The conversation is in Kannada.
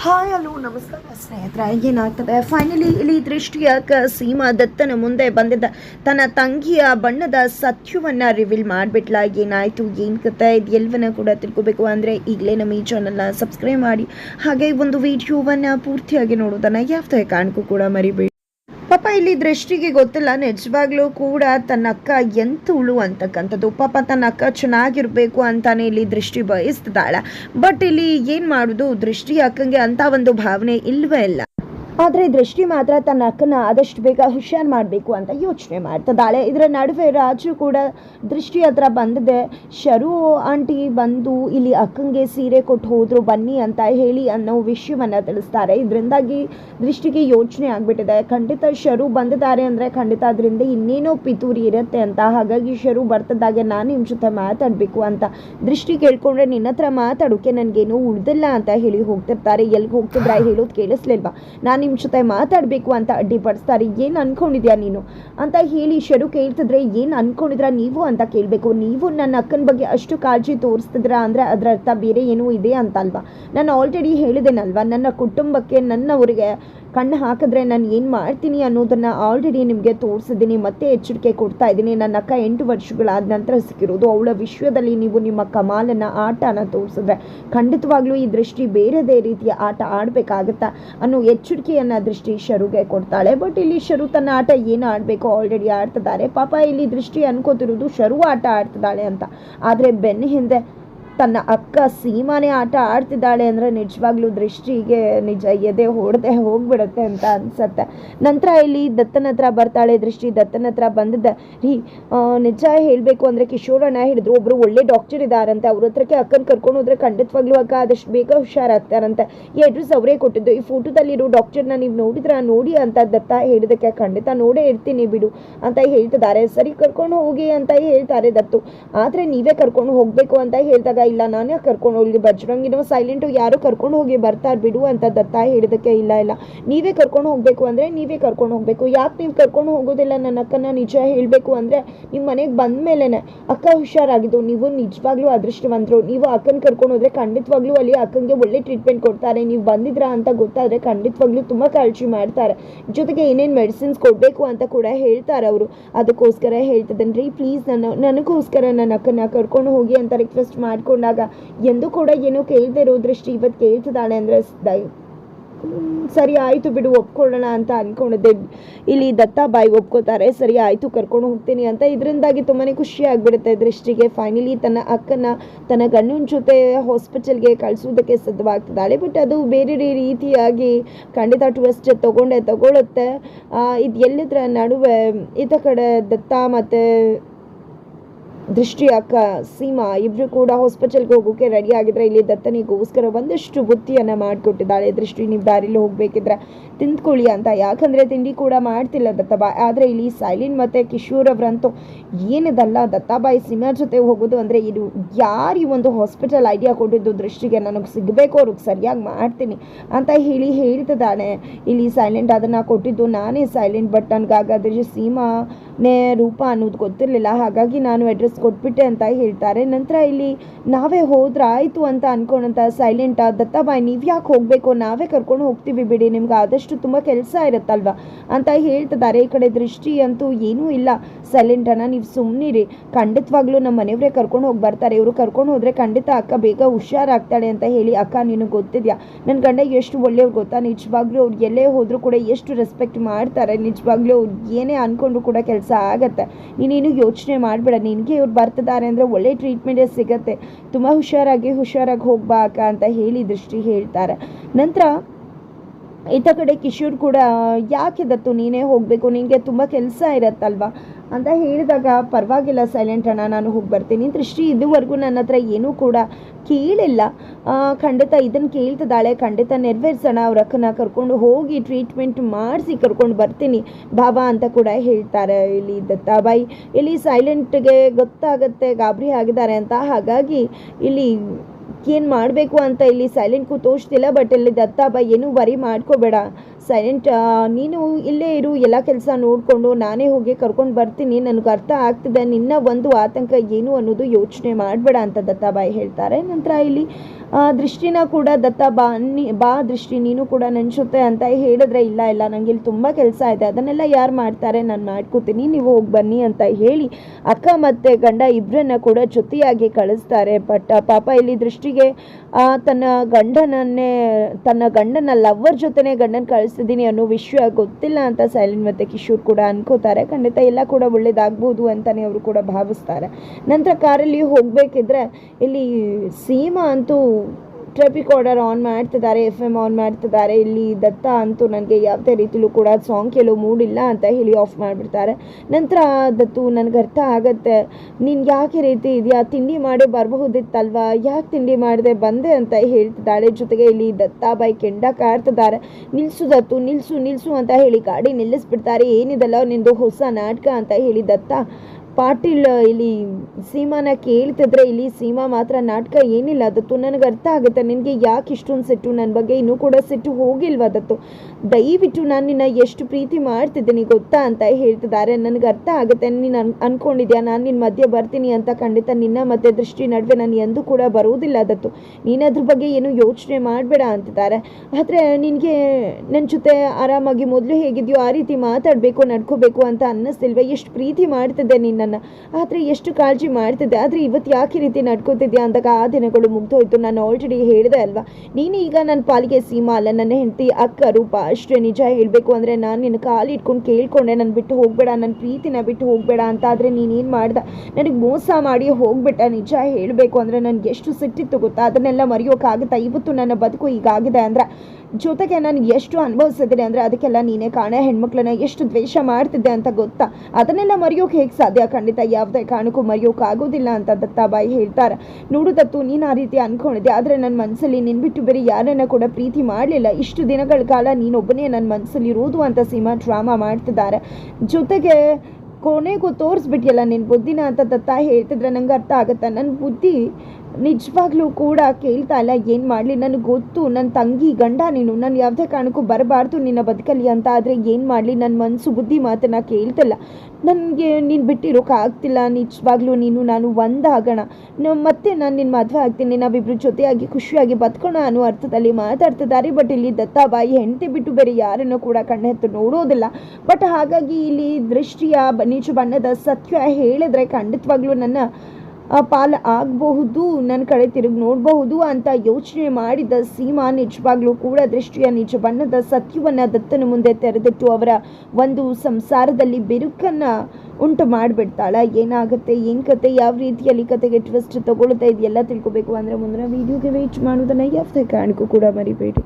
ಹಾಯ್ ಹಲೋ, ನಮಸ್ಕಾರ ಸ್ನೇಹಿತರೆ. ಏನಾಗ್ತದೆ? ಫೈನಲಿ ಇಲ್ಲಿ ದೃಷ್ಟಿಯಾಕ ಸೀಮಾ ದತ್ತನ ಮುಂದೆ ಬಂದಿದ್ದ ತನ್ನ ತಂಗಿಯ ಬಣ್ಣದ ಸತ್ಯವನ್ನ ರಿವೀಲ್ ಮಾಡಿಬಿಟ್ಲ. ಏನಾಯಿತು? ಏನು ಕತೆ ಇದು ಎಲ್ಲವನ್ನ ಕೂಡ ತಿಳ್ಕೊಬೇಕು ಅಂದರೆ ಈಗಲೇ ನಮ್ಮ ಈ ಚಾನಲ್ನ ಸಬ್ಸ್ಕ್ರೈಬ್ ಮಾಡಿ. ಹಾಗೆ ಒಂದು ವಿಡಿಯೋವನ್ನು ಪೂರ್ತಿಯಾಗಿ ನೋಡೋದನ್ನು ಯಾವುದೇ ಕಾರಣಕ್ಕೂ ಕೂಡ ಮರಿಬೇಡಿ. ಇಲ್ಲಿ ದೃಷ್ಟಿಗೆ ಗೊತ್ತಿಲ್ಲ. ನಿಜವಾಗ್ಲೂ ಕೂಡ ತನ್ನ ಅಕ್ಕ ಎಂತುಳು ಅಂತಕ್ಕಂಥದ್ದು. ಪಾಪ ತನ್ನ ಅಕ್ಕ ಚೆನ್ನಾಗಿರ್ಬೇಕು ಅಂತಾನೆ ಇಲ್ಲಿ ದೃಷ್ಟಿ ಬಯಸ್ತಿದ್ದಾಳೆ. ಬಟ್ ಇಲ್ಲಿ ಏನು ಮಾಡೋದು? ದೃಷ್ಟಿ ಅಕ್ಕಂಗೆ ಅಂತ ಒಂದು ಭಾವನೆ ಇಲ್ವೇ ಇಲ್ಲ. ಆದರೆ ದೃಷ್ಟಿ ಮಾತ್ರ ತನ್ನ ಅಕ್ಕನ ಆದಷ್ಟು ಬೇಗ ಹುಷಾರು ಮಾಡಬೇಕು ಅಂತ ಯೋಚನೆ ಮಾಡ್ತಿದ್ದಾಳೆ ಇದರ ನಡುವೆ ರಾಜು ಕೂಡ ದೃಷ್ಟಿ ಹತ್ರ ಬಂದಿದೆ. ಶರು ಆಂಟಿ ಬಂದು ಇಲ್ಲಿ ಅಕ್ಕಂಗೆ ಸೀರೆ ಕೊಟ್ಟು ಹೋದ್ರು, ಬನ್ನಿ ಅಂತ ಹೇಳಿ ಅನ್ನೋ ವಿಷಯವನ್ನು ತಿಳಿಸ್ತಾರೆ. ಇದರಿಂದಾಗಿ ದೃಷ್ಟಿಗೆ ಯೋಚನೆ ಆಗಿಬಿಟ್ಟಿದೆ. ಖಂಡಿತ ಶರು ಬಂದಿದ್ದಾರೆ ಅಂದರೆ ಖಂಡಿತ ಅದರಿಂದ ಇನ್ನೇನೋ ಪಿತೂರಿ ಇರುತ್ತೆ ಅಂತ. ಹಾಗಾಗಿ ಶರು ಬರ್ತಿದ್ದಾಗೆ ನಾನು ನಿಮ್ಮ ಜೊತೆ ಮಾತಾಡಬೇಕು ಅಂತ. ದೃಷ್ಟಿ ಕೇಳ್ಕೊಂಡ್ರೆ ನಿನ್ನ ಹತ್ರ ಮಾತಾಡೋಕೆ ನನಗೇನು ಉಳ್ದಿಲ್ಲ ಅಂತ ಹೇಳಿ ಹೋಗ್ತಿರ್ತಾರೆ. ಎಲ್ಲಿಗೆ ಹೋಗ್ತಿದ್ರ ಹೇಳೋದು ಕೇಳಿಸ್ಲಿಲ್ವಾ? ನಾನು ನಿಮ್ಮ ಜೊತೆ ಮಾತಾಡಬೇಕು ಅಂತ ಅಡ್ಡಿಪಡಿಸ್ತಾರೆ ಏನು ಅನ್ಕೊಂಡಿದ್ಯಾ ನೀನು? ಅಂತ ಹೇಳಿ ಶರು ಕೇಳ್ತಿದ್ರೆ, ಏನು ಅನ್ಕೊಂಡಿದ್ರ ನೀವು ಅಂತ ಕೇಳಬೇಕು. ನೀವು ನನ್ನ ಅಕ್ಕನ ಬಗ್ಗೆ ಅಷ್ಟು ಕಾಳಜಿ ತೋರಿಸ್ತಿದ್ರ ಅಂದರೆ ಅದರ ಅರ್ಥ ಬೇರೆ ಏನೂ ಇದೆ ಅಂತ ಅಲ್ವಾ ನಾನು ಆಲ್ರೆಡಿ ಹೇಳಿದ್ದೇನಲ್ವಾ? ನನ್ನ ಕುಟುಂಬಕ್ಕೆ ನನ್ನವರಿಗೆ ಕಣ್ಣು ಹಾಕಿದ್ರೆ ನಾನು ಏನು ಮಾಡ್ತೀನಿ ಅನ್ನೋದನ್ನು ಆಲ್ರೆಡಿ ನಿಮಗೆ ತೋರಿಸಿದ್ದೀನಿ, ಮತ್ತೆ ಎಚ್ಚರಿಕೆ ಕೊಡ್ತಾ ಇದ್ದೀನಿ. ನನ್ನ ಅಕ್ಕ ಎಂಟು ವರ್ಷಗಳಾದ ನಂತರ ಸಿಕ್ಕಿರೋದು. ಅವಳ ವಿಶ್ವದಲ್ಲಿ ನೀವು ನಿಮ್ಮ ಕಮಾಲನ್ನು, ಆಟನ ತೋರಿಸಿದ್ರೆ ಖಂಡಿತವಾಗ್ಲೂ ಈ ದೃಷ್ಟಿ ಬೇರೆದೇ ರೀತಿಯ ಆಟ ಆಡಬೇಕಾಗತ್ತಾ ಅನ್ನೋ ಎಚ್ಚರಿಕೆಯನ್ನು ದೃಷ್ಟಿ ಶರುಗೆ ಕೊಡ್ತಾಳೆ. ಬಟ್ ಇಲ್ಲಿ ಶರು ತನ್ನ ಆಟ ಏನು ಆಡಬೇಕು ಆಲ್ರೆಡಿ ಆಡ್ತಿದ್ದಾರೆ. ಪಾಪ ಇಲ್ಲಿ ದೃಷ್ಟಿ ಅನ್ಕೋತಿರೋದು ಶರು ಆಟ ಆಡ್ತಿದ್ದಾಳೆ ಅಂತ. ಆದರೆ ಬೆನ್ನ ಹಿಂದೆ ತನ್ನ ಅಕ್ಕ ಸೀಮಾನೇ ಆಟ ಆಡ್ತಿದ್ದಾಳೆ ಅಂದರೆ ನಿಜವಾಗ್ಲೂ ದೃಷ್ಟಿಗೆ ನಿಜ. ಎದೆ ಹೊಡೆದೆ ಹೋಗ್ಬಿಡುತ್ತೆ ಅಂತ ಅನ್ಸತ್ತೆ. ನಂತರ ಇಲ್ಲಿ ದತ್ತನ ಹತ್ರ ಬರ್ತಾಳೆ, ದೃಷ್ಟಿ ದತ್ತನ ಹತ್ರ ಬಂದಿದ್ದೆ ರೀ ನಿಜ ಹೇಳಬೇಕು ಅಂದರೆ ಕಿಶೋರಣ್ಣ ಹಿಡಿದ್ರು ಒಬ್ಬರು ಒಳ್ಳೆ ಡಾಕ್ಟರ್ ಇದ್ದಾರಂತೆ ಅವ್ರ ಹತ್ರಕ್ಕೆ ಅಕ್ಕನ ಕರ್ಕೊಂಡು ಹೋದ್ರೆ ಖಂಡಿತವಾಗ್ಲೂ ಅಕ್ಕ ಆದಷ್ಟು ಬೇಗ ಹುಷಾರಾಗ್ತಾರಂತೆ. ಈ ಅಡ್ರೆಸ್ ಅವರೇ ಕೊಟ್ಟಿದ್ದು. ಈ ಫೋಟೋದಲ್ಲಿರೋ ಡಾಕ್ಟರ್ನ ನೀವು ನೋಡಿದ್ರ? ನೋಡಿ ಅಂತ ದತ್ತ ಹೇಳಿದಕ್ಕೆ ಖಂಡಿತ ನೋಡೇ ಇರ್ತೀನಿ ಬಿಡು ಅಂತ ಹೇಳ್ತಿದ್ದಾರೆ. ಸರಿ, ಕರ್ಕೊಂಡು ಹೋಗಿ ಅಂತ ಹೇಳ್ತಾರೆ ದತ್ತು. ಆದರೆ ನೀವೇ ಕರ್ಕೊಂಡು ಹೋಗಬೇಕು ಅಂತ ಹೇಳಿದಾಗ ಇಲ್ಲ, ನಾನೇ ಕರ್ಕೊಂಡು ಹೋಗಿ ಬಜರಂಗಿನೋ ಸೈಲೆಂಟು ಯಾರು ಕರ್ಕೊಂಡು ಹೋಗಿ ಬರ್ತಾರೆ, ಬಿಡು ಅಂತ ದತ್ತ ಹೇಳಿದಕ್ಕೆ ಇಲ್ಲ ಇಲ್ಲ. ನೀವೇ ಕರ್ಕೊಂಡು ಹೋಗಬೇಕು ಅಂದರೆ ನೀವೇ ಕರ್ಕೊಂಡು ಹೋಗಬೇಕು. ಯಾಕೆ ನೀವು ಕರ್ಕೊಂಡು ಹೋಗೋದಿಲ್ಲ? ನನ್ನ ಅಕ್ಕನ ನಿಜ ಹೇಳಬೇಕು ಅಂದರೆ ನಿಮ್ಮ ಮನೆಗೆ ಬಂದ ಮೇಲೇ ಅಕ್ಕ ಹುಷಾರಾಗಿದ್ದು, ನೀವು ನಿಜವಾಗ್ಲೂ ಅದೃಷ್ಟವಂತರು. ನೀವು ಅಕ್ಕನ ಕರ್ಕೊಂಡು ಹೋದರೆ ಖಂಡಿತವಾಗ್ಲೂ ಅಲ್ಲಿ ಅಕ್ಕನಿಗೆ ಒಳ್ಳೆ ಟ್ರೀಟ್ಮೆಂಟ್ ಕೊಡ್ತಾರೆ. ನೀವು ಬಂದಿದ್ರಾ ಅಂತ ಗೊತ್ತಾದರೆ ಖಂಡಿತವಾಗ್ಲೂ ತುಂಬ ಕಾಳಜಿ ಮಾಡ್ತಾರೆ. ಜೊತೆಗೆ ಏನೇನು ಮೆಡಿಸಿನ್ಸ್ ಕೊಡಬೇಕು ಅಂತ ಕೂಡ ಹೇಳ್ತಾರೆ ಅವರು. ಅದಕ್ಕೋಸ್ಕರ ಹೇಳ್ತಿದ್ದೇನೆ ರೀ ಪ್ಲೀಸ್ ನನ್ನ, ನನಗೋಸ್ಕರ ನನ್ನ ಅಕ್ಕನ ಕರ್ಕೊಂಡು ಹೋಗಿ ಅಂತ ರಿಕ್ವೆಸ್ಟ್ ಮಾಡ್ಕೊಂಡಾಗ ಎಂದು ಕೂಡ ಏನೋ ಕೇಳದೆ ಇರೋ ದೃಷ್ಟಿ ಇವತ್ತು ಕೇಳ್ತಿದ್ದಾಳೆ ಅಂದರೆ ಸರಿ ಆಯಿತು ಬಿಡು, ಒಪ್ಕೊಳ್ಳೋಣ ಅಂತ ಅಂದ್ಕೊಂಡಿದ್ದೆ ಇಲ್ಲಿ ದತ್ತಾಬಾಯಿ ಒಪ್ಕೋತಾರೆ, ಸರಿ ಆಯಿತು, ಕರ್ಕೊಂಡು ಹೋಗ್ತೀನಿ ಅಂತ. ಇದರಿಂದಾಗಿ ತುಂಬಾ ಖುಷಿ ಆಗಿಬಿಡುತ್ತೆ ದೃಷ್ಟಿಗೆ. ಫೈನಲಿ ತನ್ನ ಅಕ್ಕನ, ತನ್ನ ಗಂಡನ ಜೊತೆ ಹಾಸ್ಪಿಟಲ್ಗೆ ಕಳಿಸೋದಕ್ಕೆ ಸಿದ್ಧವಾಗ್ತಿದ್ದಾಳೆ. ಬಟ್ ಅದು ಬೇರೆ ರೀತಿಯಾಗಿ ಖಂಡಿತ ಟ್ವಿಸ್ಟ್ ತಗೊಂಡೆ ತಗೊಳುತ್ತೆ ಇದು ಎಲ್ಲಿದ್ರ ನಡುವೆ ಈತ ಕಡೆ ದತ್ತ ಮತ್ತು ದೃಷ್ಟಿ ಅಕ್ಕ ಸೀಮಾ ಇಬ್ರು ಕೂಡ ಹಾಸ್ಪಿಟಲ್ಗೆ ಹೋಗೋಕೆ ರೆಡಿ ಆಗಿದ್ರೆ ಇಲ್ಲಿ ದತ್ತನಿಗೋಸ್ಕರ ಒಂದಷ್ಟು ಬುತ್ತಿಯನ್ನು ಮಾಡಿಕೊಟ್ಟಿದ್ದಾಳೆ. ದೃಷ್ಟಿ, ನೀವು ದಾರಿಲಿ ಹೋಗ್ಬೇಕಿದ್ರೆ ತಿಂದ್ಕೊಳ್ಳಿ ಅಂತ. ಯಾಕಂದರೆ ತಿಂಡಿ ಕೂಡ ಮಾಡ್ತಿಲ್ಲ ದತ್ತಬಾಯಿ ಆದರೆ ಇಲ್ಲಿ ಸೈಲಿನ್ ಮತ್ತು ಕಿಶೋರ್ ಅವರಂತೂ ಏನಿದಲ್ಲ, ದತ್ತಾಬಾಯಿ ಸೀಮಾ ಜೊತೆ ಹೋಗೋದು ಅಂದರೆ ಇದು ಯಾರು ಒಂದು ಹಾಸ್ಪಿಟಲ್ ಐಡಿಯಾ ಕೊಟ್ಟಿದ್ದು ದೃಷ್ಟಿಗೆ ನನಗೆ ಸಿಗಬೇಕು ಅವ್ರಿಗೆ ಸರಿಯಾಗಿ ಮಾಡ್ತೀನಿ ಅಂತ ಹೇಳಿ ಹೇಳ್ತಿದ್ದಾನೆ ಇಲ್ಲಿ ಸೈಲೆಂಟ್ ಅದನ್ನು ಕೊಟ್ಟಿದ್ದು ನಾನೇ ಸೈಲೆಂಟ್ ಬಟ್ ನನಗಾಗಾದ್ರೆ ಸೀಮಾನೇ ರೂಪ ಅನ್ನೋದು ಗೊತ್ತಿರಲಿಲ್ಲ. ಹಾಗಾಗಿ ನಾನು ಅಡ್ರೆಸ್ ಕೊಟ್ಬಿಟ್ಟೆ ಅಂತ ಹೇಳ್ತಾರೆ. ನಂತರ ಇಲ್ಲಿ, ನಾವೇ ಹೋದ್ರೆ ಆಯಿತು ಅಂತ ಅನ್ಕೊಂಡಂತ ಸೈಲೆಂಟ್ ದತ್ತಾಬಾಯಿ ನೀವು ಯಾಕೆ ಹೋಗಬೇಕು? ನಾವೇ ಕರ್ಕೊಂಡು ಹೋಗ್ತೀವಿ ಬಿಡಿ. ನಿಮ್ಗೆ ಆದಷ್ಟು ತುಂಬ ಕೆಲಸ ಇರುತ್ತಲ್ವ? ಅಂತ ಹೇಳ್ತಿದ್ದಾರೆ. ಈ ಕಡೆ ದೃಷ್ಟಿ ಅಂತೂ ಏನೂ ಇಲ್ಲ. ಸೈಲೆಂಟನ ನೀವು ಸುಮ್ಮನಿರಿ ಖಂಡಿತವಾಗ್ಲೂ ನಮ್ಮ ಮನೆಯವರೇ ಕರ್ಕೊಂಡು ಹೋಗಿ ಬರ್ತಾರೆ. ಇವರು ಕರ್ಕೊಂಡು ಹೋದರೆ ಖಂಡಿತ ಅಕ್ಕ ಬೇಗ ಹುಷಾರಾಗ್ತಾಳೆ ಅಂತ ಹೇಳಿ, ಅಕ್ಕ ನಿನಗೆ ಗೊತ್ತಿದ್ಯಾ? ನನ್ನ ಗಂಡ ಎಷ್ಟು ಒಳ್ಳೆಯವ್ರು ಗೊತ್ತಾ? ನಿಜವಾಗ್ಲೂ ಅವ್ರು ಎಲ್ಲೇ ಹೋದರೂ ಕೂಡ ಎಷ್ಟು ರೆಸ್ಪೆಕ್ಟ್ ಮಾಡ್ತಾರೆ. ನಿಜವಾಗ್ಲೂ ಅವ್ರು ಏನೇ ಅಂದ್ಕೊಂಡ್ರು ಕೂಡ ಕೆಲಸ ಆಗತ್ತೆ. ನೀನೇನು ಯೋಚನೆ ಮಾಡಬೇಡ. ನಿನಗೆ ಇವ್ರು ಬರ್ತಿದ್ದಾರೆ ಅಂದರೆ ಒಳ್ಳೆ ಟ್ರೀಟ್ಮೆಂಟೇ ಸಿಗತ್ತೆ. ತುಂಬ ಹುಷಾರಾಗಿ ಹುಷಾರಾಗಿ ಹೋಗ್ಬಾಕ ಅಂತ ಹೇಳಿ ದೃಷ್ಟಿ ಹೇಳ್ತಾರೆ. ನಂತರ ಈತ ಕಡೆ ಕಿಶೋರ್ ಕೂಡ ಯಾಕೆ ದತ್ತು? ನೀನೇ ಹೋಗಬೇಕು. ನಿನಗೆ ತುಂಬ ಕೆಲಸ ಇರತ್ತಲ್ವಾ? ಅಂತ ಹೇಳಿದಾಗ, ಪರವಾಗಿಲ್ಲ ಸೈಲೆಂಟ್ ಅಣ್ಣ, ನಾನು ಹೋಗಿ ಬರ್ತೀನಿ. ದೃಷ್ಟಿ ಇದುವರೆಗೂ ನನ್ನ ಹತ್ರ ಏನೂ ಕೂಡ ಕೇಳಿಲ್ಲ. ಖಂಡಿತ ಇದನ್ನು ಕೇಳ್ತಿದ್ದಾಳೆ. ಖಂಡಿತ ನೆರವೇರಿಸೋಣ. ಅವ್ರ ಅಕ್ಕನ ಕರ್ಕೊಂಡು ಹೋಗಿ ಟ್ರೀಟ್ಮೆಂಟ್ ಮಾಡಿಸಿ ಕರ್ಕೊಂಡು ಬರ್ತೀನಿ. ಬಾಬಾ ಅಂತ ಕೂಡ ಹೇಳ್ತಾರೆ ಇಲ್ಲಿ ದತ್ತಾಬಾಯಿ. ಇಲ್ಲಿ ಸೈಲೆಂಟ್ಗೆ ಗೊತ್ತಾಗತ್ತೆ ಗಾಬರಿ ಆಗಿದ್ದಾರೆ ಅಂತ. ಹಾಗಾಗಿ ಇಲ್ಲಿ ಏನು ಮಾಡಬೇಕು ಅಂತ ಇಲ್ಲಿ ಸೈಲೆಂಟ್ ತೋರಿಸ್ತಿಲ್ಲ ಬಟ್ ಇಲ್ಲಿ ದತ್ತಾಬ ಏನೂ ವರಿ ಮಾಡ್ಕೋಬೇಡ. ಸೈಲೆಂಟ್ ನೀನು ಇಲ್ಲೇ ಇರು, ಎಲ್ಲ ಕೆಲಸ ನೋಡಿಕೊಂಡು ನಾನೇ ಹೋಗಿ ಕರ್ಕೊಂಡು ಬರ್ತೀನಿ, ನನಗೆ ಅರ್ಥ ಆಗ್ತಿದೆ, ನಿನ್ನ ಒಂದು ಆತಂಕ ಏನು ಅನ್ನೋದು ಯೋಚನೆ ಮಾಡಬೇಡ ಅಂತ ದತ್ತಾಬಾಯಿ ಹೇಳ್ತಾರೆ. ನಂತರ ಇಲ್ಲಿ ದೃಷ್ಟಿನ ಕೂಡ ದತ್ತ, ಬಾ, ನೀ, ಬಾ ದೃಷ್ಟಿ, ನೀನು ಕೂಡ ನೆನ್ಸುತ್ತೆ ಅಂತ ಹೇಳಿದ್ರೆ ಇಲ್ಲ ಇಲ್ಲ ನನಗೆ ಇಲ್ಲಿ ತುಂಬ ಕೆಲಸ ಇದೆ, ಅದನ್ನೆಲ್ಲ ಯಾರು ಮಾಡ್ತಾರೆ, ನಾನು ಮಾಡ್ಕೋತೀನಿ, ನೀವು ಹೋಗಿ ಬನ್ನಿ ಅಂತ ಹೇಳಿ ಅಕ್ಕ ಮತ್ತು ಗಂಡ ಇಬ್ಬರನ್ನ ಕೂಡ ಜೊತೆಯಾಗಿ ಕಳಿಸ್ತಾರೆ. ಬಟ್ ಪಾಪ ಇಲ್ಲಿ ದೃಷ್ಟಿಗೆ ತನ್ನ ಗಂಡನನ್ನೇ, ತನ್ನ ಗಂಡನ ಲವ್ವರ್ ಜೊತೆನೇ ಗಂಡನ ಕಳಿಸ್ತಿದ್ದೀನಿ ಅನ್ನೋ ವಿಷಯ ಗೊತ್ತಿಲ್ಲ ಅಂತ ಸೈಲೆಂಟ್ ಮತ್ತು ಕಿಶೋರ್ ಕೂಡ ಅನ್ಕೋತಾರೆ. ಖಂಡಿತ ಎಲ್ಲ ಕೂಡ ಒಳ್ಳೇದಾಗ್ಬೋದು ಅಂತಲೇ ಅವರು ಕೂಡ ಭಾವಿಸ್ತಾರೆ. ನಂತರ ಕಾರಲ್ಲಿ ಹೋಗಬೇಕಿದ್ರೆ ಇಲ್ಲಿ ಸೀಮಾ ಅಂತೂ ಟ್ರಾಫಿಕ್ ಆರ್ಡರ್ ಆನ್ ಮಾಡ್ತಿದ್ದಾರೆ ಎಫ್ ಎಂ ಆನ್ ಮಾಡ್ತಿದ್ದಾರೆ. ಇಲ್ಲಿ ದತ್ತ ಅಂತೂ ನನಗೆ ಯಾವುದೇ ರೀತಿಲೂ ಕೂಡ ಸಾಂಗ್ ಕೇಳೋ ಇಲ್ಲ ಅಂತ ಹೇಳಿ ಆಫ್ ಮಾಡಿಬಿಡ್ತಾರೆ. ನಂತರ ದತ್ತು ನನಗೆ ಅರ್ಥ ಆಗತ್ತೆ. ನೀನು ಯಾಕೆ ರೀತಿ ಇದೆಯಾ? ತಿಂಡಿ ಮಾಡೇ ಬರಬಹುದಿತ್ತಲ್ವಾ? ಯಾಕೆ ತಿಂಡಿ ಮಾಡಿದೆ ಬಂದೆ ಅಂತ ಹೇಳ್ತಿದ್ದಾಳೆ. ಜೊತೆಗೆ ಇಲ್ಲಿ ದತ್ತ ಬೈ ಕೆಂಡ ಕಾಡ್ತಿದ್ದಾರೆ. ನಿಲ್ಲಿಸು ದತ್ತು, ನಿಲ್ಸು ನಿಲ್ಸು ಅಂತ ಹೇಳಿ ಗಾಡಿ ನಿಲ್ಲಿಸ್ಬಿಡ್ತಾರೆ. ಏನಿದೆಲ್ಲ ನಿಂದು ಹೊಸ ನಾಟಕ ಅಂತ ಹೇಳಿ ದತ್ತ ಪಾಟೀಲ್, ಇಲ್ಲಿ ಸೀಮಾನ ಕೇಳ್ತಿದ್ರೆ ಇಲ್ಲಿ ಸೀಮಾ ಮಾತ್ರ ನಾಟಕ ಏನಿಲ್ಲ. ಅದತ್ತು ನನಗೆ ಅರ್ಥ ಆಗುತ್ತೆ. ನಿನಗೆ ಯಾಕೆ ಇಷ್ಟೊಂದು ಸಿಟ್ಟು? ನನ್ನ ಬಗ್ಗೆ ಇನ್ನೂ ಕೂಡ ಸಿಟ್ಟು ಹೋಗಿಲ್ವಾ ಅದತ್ತು? ದಯವಿಟ್ಟು ನಾನು ನಿನ್ನ ಎಷ್ಟು ಪ್ರೀತಿ ಮಾಡ್ತಿದ್ದೀನಿ ಗೊತ್ತಾ ಅಂತ ಹೇಳ್ತಿದ್ದಾರೆ. ನನಗೆ ಅರ್ಥ ಆಗುತ್ತೆ. ನೀನು ಅನ್ ಅಂದ್ಕೊಂಡಿದ್ಯಾ ನಾನು ನಿನ್ನ ಮಧ್ಯೆ ಬರ್ತೀನಿ ಅಂತ ಖಂಡಿತ ನಿನ್ನ ಮತ್ತೆ ದೃಷ್ಟಿ ನಡುವೆ ನಾನು ಎಂದೂ ಕೂಡ ಬರೋದಿಲ್ಲ ಅದತ್ತು. ನೀನು ಅದ್ರ ಬಗ್ಗೆ ಏನು ಯೋಚನೆ ಮಾಡಬೇಡ ಅಂತಿದ್ದಾರೆ. ಆದರೆ ನಿನಗೆ ನನ್ನ ಜೊತೆ ಆರಾಮಾಗಿ ಮೊದಲು ಹೇಗಿದೆಯೋ ಆ ರೀತಿ ಮಾತಾಡಬೇಕು, ನಡ್ಕೋಬೇಕು ಅಂತ ಅನ್ನಿಸ್ತಿಲ್ವೇ? ಎಷ್ಟು ಪ್ರೀತಿ ಮಾಡ್ತಿದ್ದೆ ನಿನ್ನನ್ನು ಆದರೆ ಎಷ್ಟು ಕಾಳಜಿ ಮಾಡ್ತಿದ್ದೆ? ಆದರೆ ಇವತ್ತು ಯಾಕೆ ರೀತಿ ನಡ್ಕೊತಿದ್ಯಾ ಅಂದಾಗ ಆ ದಿನಗಳು ಮುಗ್ದೋಯ್ತು. ನಾನು ಆಲ್ರೆಡಿ ಹೇಳಿದೆ ಅಲ್ವಾ? ನೀನು ಈಗ ನನ್ನ ಪಾಲಿಗೆ ಸೀಮಾ ಅಲ್ಲ, ನನ್ನ ಹೆಂಡತಿ ಅಕ್ಕ ರೂಪ ಅಷ್ಟೇ ನಿಜ ಹೇಳಬೇಕು ಅಂದರೆ ನಾನು ನಿನ್ನ ಕಾಲು ಇಟ್ಕೊಂಡು ಕೇಳ್ಕೊಂಡೆ. ನಾನು ಬಿಟ್ಟು ಹೋಗಬೇಡ ನನ್ನ ಪ್ರೀತಿನ ಬಿಟ್ಟು ಹೋಗಬೇಡ ಅಂತ ಆದರೆ ನೀನೇನು ಮಾಡ್ದೆ? ನನಗೆ ಮೋಸ ಮಾಡಿ ಹೋಗ್ಬಿಟ್ಟ, ನಿಜ ಹೇಳಬೇಕು ಅಂದರೆ ನನಗೆ ಎಷ್ಟು ಸಿಟ್ಟಿತ್ತು ಗೊತ್ತಾ? ಅದನ್ನೆಲ್ಲ ಮರೆಯೋಕ್ಕಾಗುತ್ತಾ ಇವತ್ತು ನನ್ನ ಬದುಕು ಈಗಾಗಿದೆ ಅಂದರೆ ಜೊತೆಗೆ ನಾನು ಎಷ್ಟು ಅನುಭವಿಸಿದ್ದೀನಿ ಅಂದರೆ ಅದಕ್ಕೆಲ್ಲ ನೀನೇ ಕಾಣೆ, ಹೆಣ್ಮಕ್ಳನ್ನ ಎಷ್ಟು ದ್ವೇಷ ಮಾಡ್ತಿದ್ದೆ ಅಂತ ಗೊತ್ತಾ? ಅದನ್ನೆಲ್ಲ ಮರೆಯೋಕೆ ಹೇಗೆ ಸಾಧ್ಯ? ಖಂಡಿತ ಯಾವುದೇ ಕಾರಣಕ್ಕೂ ಮರೆಯೋಕ್ಕಾಗೋದಿಲ್ಲ ಅಂತ ದತ್ತಾಬಾಯಿ ಹೇಳ್ತಾರೆ. ನೋಡು ದತ್ತು, ನೀನು ಆ ರೀತಿ ಅಂದ್ಕೊಂಡಿದ್ದೆ ಆದರೆ ನನ್ನ ಮನಸ್ಸಲ್ಲಿ ನಿನ್ನ ಬಿಟ್ಟು ಬೇರೆ ಯಾರನ್ನ ಕೂಡ ಪ್ರೀತಿ ಮಾಡಲಿಲ್ಲ. ಇಷ್ಟು ದಿನಗಳ ಕಾಲ ನೀನೊಬ್ಬನೇ ನನ್ನ ಮನಸ್ಸಲ್ಲಿ ಇರೋದು ಅಂತ ಸೀಮಾ ಡ್ರಾಮಾ ಮಾಡ್ತಿದ್ದಾರೆ. ಜೊತೆಗೆ ಕೊನೆಗೂ ತೋರಿಸ್ಬಿಟ್ಟಿಯಲ್ಲ ನಿನ್ನ ಬುದ್ಧಿನ ಅಂತ ದತ್ತ ಹೇಳ್ತಿದ್ರೆ ನಂಗೆ ಅರ್ಥ ಆಗುತ್ತೆ? ನನ್ನ ಬುದ್ಧಿ ನಿಜವಾಗ್ಲೂ ಕೂಡ ಕೇಳ್ತಾ ಇಲ್ಲ, ಏನು ಮಾಡಲಿ? ನನಗೆ ಗೊತ್ತು ನನ್ನ ತಂಗಿ ಗಂಡ ನೀನು, ನಾನು ಯಾವುದೇ ಕಾರಣಕ್ಕೂ ಬರಬಾರ್ದು ನಿನ್ನ ಬದುಕಲಿ ಅಂತ ಆದರೆ ಏನು ಮಾಡಲಿ? ನನ್ನ ಮನಸ್ಸು ಬುದ್ಧಿ ಮಾತನ್ನು ಕೇಳ್ತಿಲ್ಲ ನನಗೆ ನೀನು ಬಿಟ್ಟಿರೋಕ್ಕಾಗ್ತಿಲ್ಲ ನಿಜವಾಗ್ಲೂ ನೀನು, ನಾನು ಒಂದಾಗೋಣ ಮತ್ತೆ ನಾನು ನಿನ್ನ ಮದುವೆ ಆಗ್ತೀನಿ ನಾವಿಬ್ಬರು ಜೊತೆಯಾಗಿ ಖುಷಿಯಾಗಿ ಬದುಕೋಣ ಅನ್ನೋ ಅರ್ಥದಲ್ಲಿ ಮಾತಾಡ್ತಿದ್ದಾರೆ. ಬಟ್ ಇಲ್ಲಿ ದತ್ತಾಬಾಯಿ ಹೆಂಡತಿ ಬಿಟ್ಟು ಬೇರೆ ಯಾರನ್ನು ಕೂಡ ಕಣ್ಣೆತ್ತು ನೋಡೋದಿಲ್ಲ. ಬಟ್ ಹಾಗಾಗಿ ಇಲ್ಲಿ ದೃಷ್ಟಿಯ ನಿಜ ಬಣ್ಣದ ಸತ್ಯ ಹೇಳಿದ್ರೆ ಖಂಡಿತವಾಗ್ಲೂ ನನ್ನ ಪಾಲ ಆಗಬಹುದು ನನ್ನ ಕಡೆ ತಿರುಗಿ ನೋಡಬಹುದು ಅಂತ ಯೋಚನೆ ಮಾಡಿದ ಸೀಮಾ ನಿಜವಾಗ್ಲೂ ಕೂಡ ದೃಷ್ಟಿಯ ನಿಜ ಬಣ್ಣದ ಸತ್ಯವನ್ನು ದತ್ತನ ಮುಂದೆ ತೆರೆದಿಟ್ಟು ಅವರ ಒಂದು ಸಂಸಾರದಲ್ಲಿ ಬಿರುಕನ್ನು ಉಂಟು ಮಾಡಿಬಿಡ್ತಾಳೆ. ಏನಾಗುತ್ತೆ, ಏನು ಕತೆ, ಯಾವ ರೀತಿಯಲ್ಲಿ ಕತೆಗೆ ಟ್ವಿಸ್ಟ್ ತಗೊಳ್ತಾ ಇದೆಯೆಲ್ಲ ತಿಳ್ಕೊಬೇಕು. ಅಂದರೆ ಮುಂದಿನ ವೀಡಿಯೋಗೆ ವೇಟ್ ಮಾಡೋದನ್ನು ಯಾವುದೇ ಕಾರಣಕ್ಕೂ ಕೂಡ ಮರಿಬೇಡಿ.